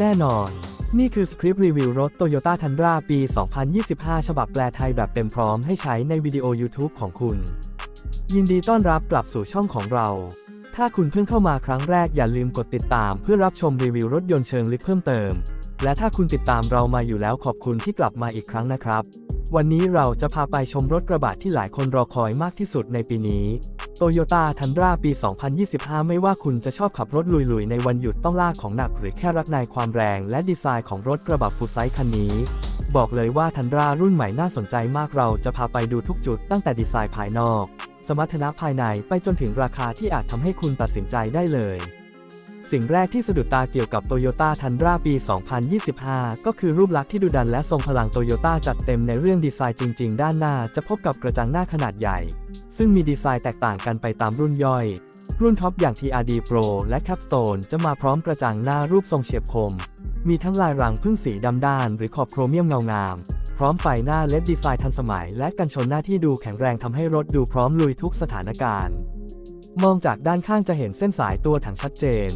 แน่นอน นี่คือสคริปต์รีวิวรถ Toyota Tundra ปี 2025 ฉบับแปลไทยแบบเต็มพร้อมให้ใช้ในวิดีโอ YouTube ของคุณ ยินดีต้อนรับกลับสู่ช่องของเรา ถ้าคุณเพิ่งเข้ามาครั้งแรกอย่าลืมกดติดตามเพื่อรับชมรีวิวรถยนต์เชิงลึกเพิ่มเติม และถ้าคุณติดตามเรามาอยู่แล้วขอบคุณที่กลับมาอีกครั้งนะครับ วันนี้เราจะพาไปชมรถกระบะที่หลายคนรอคอยมากที่สุดในปีนี้ โตโยต้าทันราปี 2025 ไม่ว่าคุณจะชอบขับรถลุยๆ ในวันหยุดต้องลากของหนักหรือแค่รักในความแรงและดีไซน์ของรถกระบะฟูไซส์คันนี้ บอกเลยว่าทันรารุ่นใหม่น่าสนใจมากเราจะพาไปดูทุกจุดตั้งแต่ดีไซน์ภายนอก สมรรถนะภายในไปจนถึงราคาที่อาจทำให้คุณตัดสินใจได้เลย สิ่งแรกที่สะดุดตาเกี่ยวกับ Toyota Tundra ปี 2025 ก็คือรูปลักษณ์ที่ดุดันและทรงพลัง Toyota จัดเต็มในเรื่องดีไซน์จริง ๆ ด้านหน้าจะพบกับกระจังหน้าขนาดใหญ่ ซึ่งมีดีไซน์แตกต่างกันไปตามรุ่นย่อย รุ่นท็อปอย่าง TRD Pro และ Capstone จะมาพร้อมกระจังหน้ารูปทรงเฉียบคม มีทั้งลายรังพึ่งสีดำด้าน หรือขอบโครเมียมเงางาม พร้อมไฟหน้าเลดดีไซน์ทันสมัย และกันชนหน้าที่ดูแข็งแรงทำให้รถดูพร้อมลุยทุกสถานการณ์ มองจากด้านข้างจะเห็นเส้นสายตัวถังชัดเจน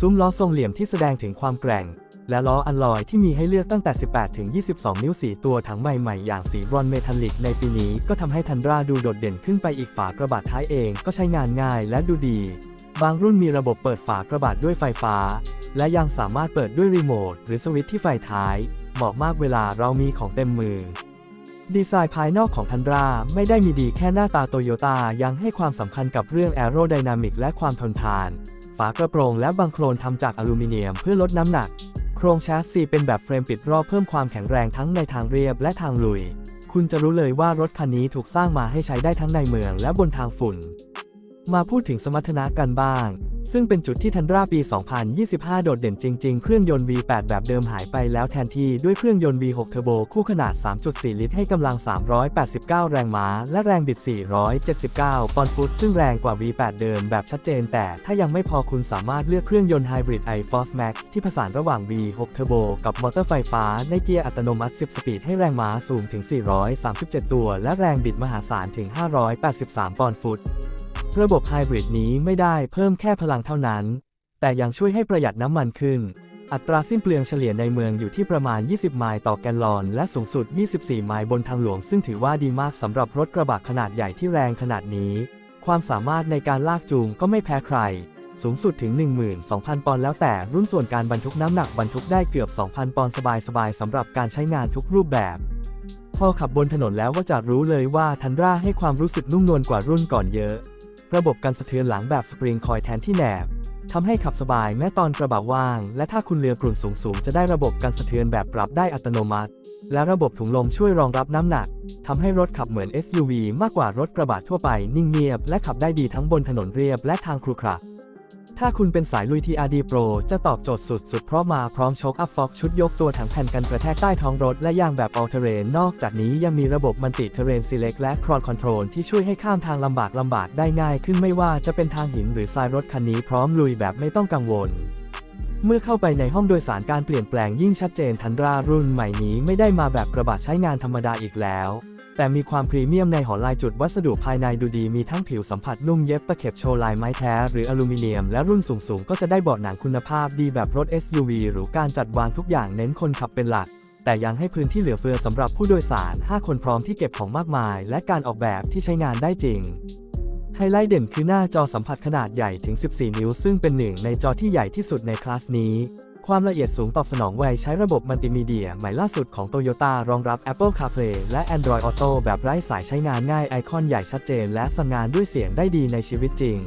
ซุ้มล้อทรงเหลี่ยมที่แสดงถึงความแกร่ง และล้ออัลลอยที่มีให้เลือกตั้งแต่ 18 ถึง 22 นิ้วสีตัวถังใหม่ๆ อย่างสีบรอนเมทัลลิกในปีนี้ก็ทำให้ทันราดูโดดเด่นขึ้นไปอีกฝากระบะท้ายเองก็ใช้งานง่ายและดูดี บางรุ่นมีระบบเปิดฝากระบะด้วยไฟฟ้า และยังสามารถเปิดด้วยรีโมทหรือสวิตช์ที่ไฟท้าย เหมาะมากเวลาเรามีของเต็มมือ ดีไซน์ภายนอกของทันดราไม่ได้มีดีแค่หน้าตาโตโยต้ายังให้ความสำคัญกับเรื่องแอโรไดนามิกและความทนทาน ฝากระโปรงและบังโคลนทำจากอลูมิเนียมเพื่อลดน้ำหนัก โครงแชสซีเป็นแบบเฟรมปิดรอบเพิ่มความแข็งแรงทั้งในทางเรียบและทางลุย คุณจะรู้เลยว่ารถคันนี้ถูกสร้างมาให้ใช้ได้ทั้งในเมืองและบนทางฝุ่น มาพูดถึงสมรรถนะกันบ้าง ซึ่งเป็นจุดที่ทันราปี 2025 โดดเด่นจริง ๆ เครื่องยนต์ V8 แบบเดิมหายไปแล้วแทนที่ด้วยเครื่องยนต์ V6 เทอร์โบคู่ขนาด 3.4 ลิตร ให้กำลัง 389 แรงม้า และแรงบิด 479 ปอนด์ฟุต ซึ่งแรงกว่า V8 เดิมแบบชัดเจน แต่ถ้ายังไม่พอคุณสามารถเลือกเครื่องยนต์ไฮบริด iForce Max ที่ผสานระหว่าง V6 เทอร์โบกับมอเตอร์ไฟฟ้าในเกียร์อัตโนมัติ 10 สปีด ให้แรงม้าสูงถึง 437 ตัว และแรงบิดมหาศาลถึง 583 ปอนด์ฟุต ระบบไฮบริดนี้ไม่ได้เพิ่มแค่พลังเท่านั้น แต่ยังช่วยให้ประหยัดน้ำมันขึ้น อัตราสิ้นเปลืองเฉลี่ยในเมืองอยู่ที่ประมาณ 20 ไมล์ต่อแกลลอน และสูงสุด 24 ไมล์บนทางหลวง ซึ่งถือว่าดีมากสำหรับรถกระบะขนาดใหญ่ที่แรงขนาดนี้ ความสามารถในการลากจูงก็ไม่แพ้ใคร สูงสุดถึง 12,000 ปอนด์แล้วแต่รุ่นส่วนการบรรทุกน้ำหนักบรรทุกได้เกือบ 2,000 ปอนด์สบายๆสำหรับการใช้งานทุกรูปแบบพอขับบนถนนแล้วก็จะรู้เลยว่าทันดราให้ความรู้สึกนุ่มนวลกว่ารุ่นก่อนเยอะ ระบบกันสะเทือนหลังแบบสปริงคอยแทนที่แหนบทำให้ขับสบายแม้ตอนกระบะว่าง และถ้าคุณเรือกลุ่นสูงๆ จะได้ระบบกันสะเทือนแบบปรับได้อัตโนมัติ และระบบถุงลมช่วยรองรับน้ำหนักทำให้รถขับเหมือน SUV มากกว่ารถกระบะทั่วไปนิ่งเงียบ และขับได้ดีทั้งบนถนนเรียบและทางครุขระ ถ้าคุณเป็นสายลุย TRD Pro จะตอบโจทย์สุดๆ เพราะมาพร้อมโชคอัพฟอกชุดยกตัวถังแผ่นกันกระแทกใต้ท้องรถและยางแบบ All Terrain นอกจากนี้ยังมีระบบมันติ Terrain Select และ Cron Control ที่ช่วยให้ข้ามทางลำบากลำบากได้ง่ายขึ้นไม่ว่าจะเป็นทางหินหรือทรายรถคันนี้พร้อมลุยแบบไม่ต้องกังวลเมื่อเข้าไปในห้องโดยสารการเปลี่ยนแปลงยิ่งชัดเจนทันดรารุ่นใหม่นี้ไม่ได้มาแบบกระบะใช้งานธรรมดาอีกแล้ว แต่มีความพรีเมียมในหอลายจุดวัสดุภายในดูดีมีทั้งผิวสัมผัสนุ่มเย็บตะเข็บโชว์ลายไม้แท้ หรืออลูมิเนียม และรุ่นสูงๆ ก็จะได้เบาะหนังคุณภาพดีแบบรถ SUV หรือการจัดวางทุกอย่างเน้นคนขับเป็นหลัก แต่ยังให้พื้นที่เหลือเฟือสำหรับผู้โดยสาร 5 คนพร้อมที่เก็บของมากมาย และการออกแบบที่ใช้งานได้จริงไฮไลท์เด่นคือหน้าจอสัมผัสขนาดใหญ่ถึง 14 นิ้ว ซึ่งเป็นหนึ่งในจอที่ใหญ่ที่สุดในคลาสนี้ ความละเอียดสูงตอบสนองไวใช้ระบบมัลติมีเดียใหม่ล่าสุดของ Toyota รองรับ Apple CarPlay และ Android Auto แบบไร้สายใช้งานง่ายไอคอนใหญ่ชัดเจน และสั่งงานด้วยเสียงได้ดีในชีวิตจริง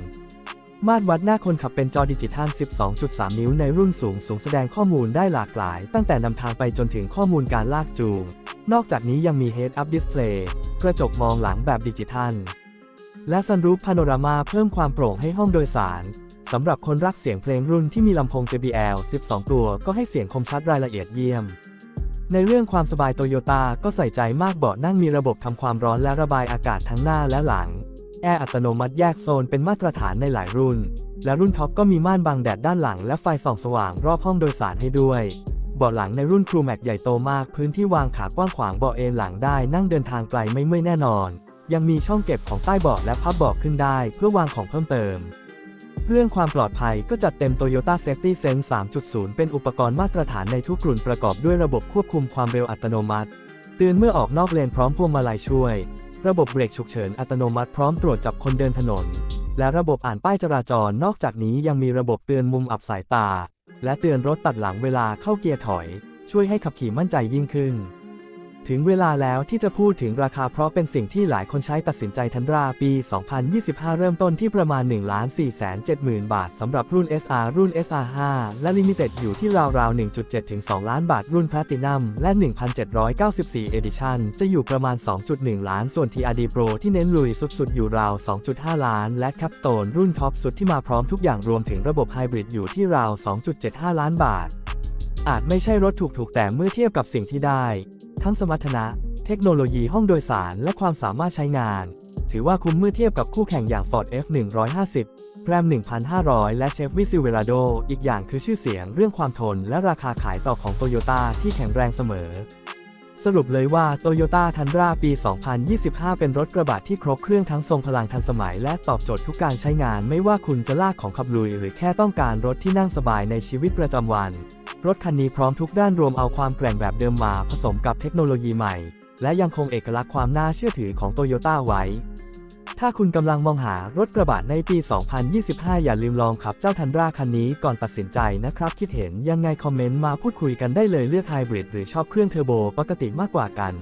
มาตรวัดหน้าคนขับเป็นจอดิจิทัล 12.3 นิ้วในรุ่นสูงสูงแสดงข้อมูลได้หลากหลาย ตั้งแต่นำทางไปจนถึงข้อมูลการลากจูง นอกจากนี้ยังมี Head Up Display กระจกมองหลังแบบดิจิทัล และซันรูฟพาโนรามาเพิ่มความโปร่งให้ห้องโดยสาร สำหรับคนรักเสียงเพลงรุ่นที่มีลำโพง JBL 12 ตัวก็ให้เสียงคมชัดรายละเอียดเยี่ยม ในเรื่องความสบายโตโยต้าก็ใส่ใจมากเบาะนั่งมีระบบทำความร้อนและระบายอากาศทั้งหน้าและหลัง แอร์อัตโนมัติแยกโซนเป็นมาตรฐานในหลายรุ่น และรุ่นท็อปก็มีม่านบังแดดด้านหลังและไฟส่องสว่างรอบห้องโดยสารให้ด้วยเบาะหลังในรุ่นครูแม็กใหญ่โตมาก พื้นที่วางขากว้างขวางเบาะเอนหลังได้นั่งเดินทางไกลไม่เมื่อยแน่นอน ยังมีช่องเก็บของใต้เบาะและพับเบาะขึ้นได้เพื่อวางของเพิ่มเติม เรื่องความปลอดภัยก็จัดเต็ม Toyota Safety Sense 3.0 เป็นอุปกรณ์มาตรฐานในทุกรุ่นประกอบด้วยระบบควบคุมความเร็วอัตโนมัติ เตือนเมื่อออกนอกเลนพร้อมพวงมาลัยช่วย ระบบเบรกฉุกเฉินอัตโนมัติพร้อมตรวจจับคนเดินถนน และระบบอ่านป้ายจราจร นอกจากนี้ยังมีระบบเตือนมุมอับสายตา และเตือนรถตัดหลังเวลาเข้าเกียร์ถอย ช่วยให้ขับขี่มั่นใจยิ่งขึ้น ถึงเวลาแล้วที่จะพูดถึงราคาเพราะเป็นสิ่งที่หลายคนใช้ตัดสินใจทันราปี 2025 เริ่มต้นที่ประมาณ 1 4 7 0 0 0 0 บาทสำหรับรุ่น SR รุ่น SR5 และ Limited อยู่ที่ราวๆ 1.7 ถึง 2 ล้านบาทรุ่น Platinum และ 1,794 Edition จะอยู่ประมาณ 2.1 ล้านส่วน TRD Pro ที่เน้นลุยสุดๆ อยู่ราว 2.5 ล้าน และ Capstone รุ่นท็อปสุดที่มาพร้อมทุกอย่างรวมถึงระบบไฮบริดอยู่ที่ราว 2.75 ล้านบาท อาจไม่ใช่รถถูกๆแต่เมื่อเทียบกับสิ่งที่ได้ ทั้งสมรรถนะ เทคโนโลยีห้องโดยสารและความสามารถใช้งาน ถือว่าคุ้มเมื่อเทียบกับคู่แข่งอย่าง Ford F150 Ram 1,500 และ Chevy Silverado อีกอย่างคือชื่อเสียงเรื่องความทนและราคาขายต่อของ Toyota ที่แข็งแรงเสมอ สรุปเลยว่า Toyota Tundra ปี 2025 เป็นรถกระบะที่ครบเครื่องทั้งทรงพลังทันสมัย และตอบโจทย์ทุกการใช้งานไม่ว่าคุณจะลากของขับลุย หรือแค่ต้องการรถที่นั่งสบายในชีวิตประจำวัน รถคันนี้พร้อมทุกด้านรวมเอาความแกร่งแบบเดิมมาผสมกับเทคโนโลยีใหม่ และยังคงเอกลักษณ์ความน่าเชื่อถือของโตโยต้าไว้ ถ้าคุณกำลังมองหารถกระบะในปี 2025 อย่าลืมลองขับเจ้าทันราคันนี้ก่อนตัดสินใจนะครับ คิดเห็นยังไงคอมเมนต์มาพูดคุยกันได้เลยเลือกไฮบริดหรือชอบเครื่องเทอร์โบปกติมากกว่ากัน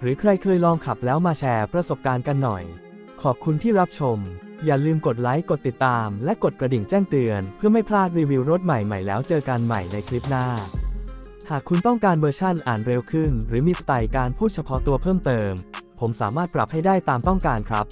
หรือใครเคยลองขับแล้วมาแชร์ประสบการณ์กันหน่อย ขอบคุณที่รับชม อย่าลืมกดไลค์ กดติดตาม และกดกระดิ่งแจ้งเตือน เพื่อไม่พลาดรีวิวรถใหม่ๆ แล้วเจอกันใหม่ในคลิปหน้า หากคุณต้องการเวอร์ชั่นอ่านเร็วขึ้น หรือมีสไตล์การพูดเฉพาะตัวเพิ่มเติม ผมสามารถปรับให้ได้ตามต้องการครับ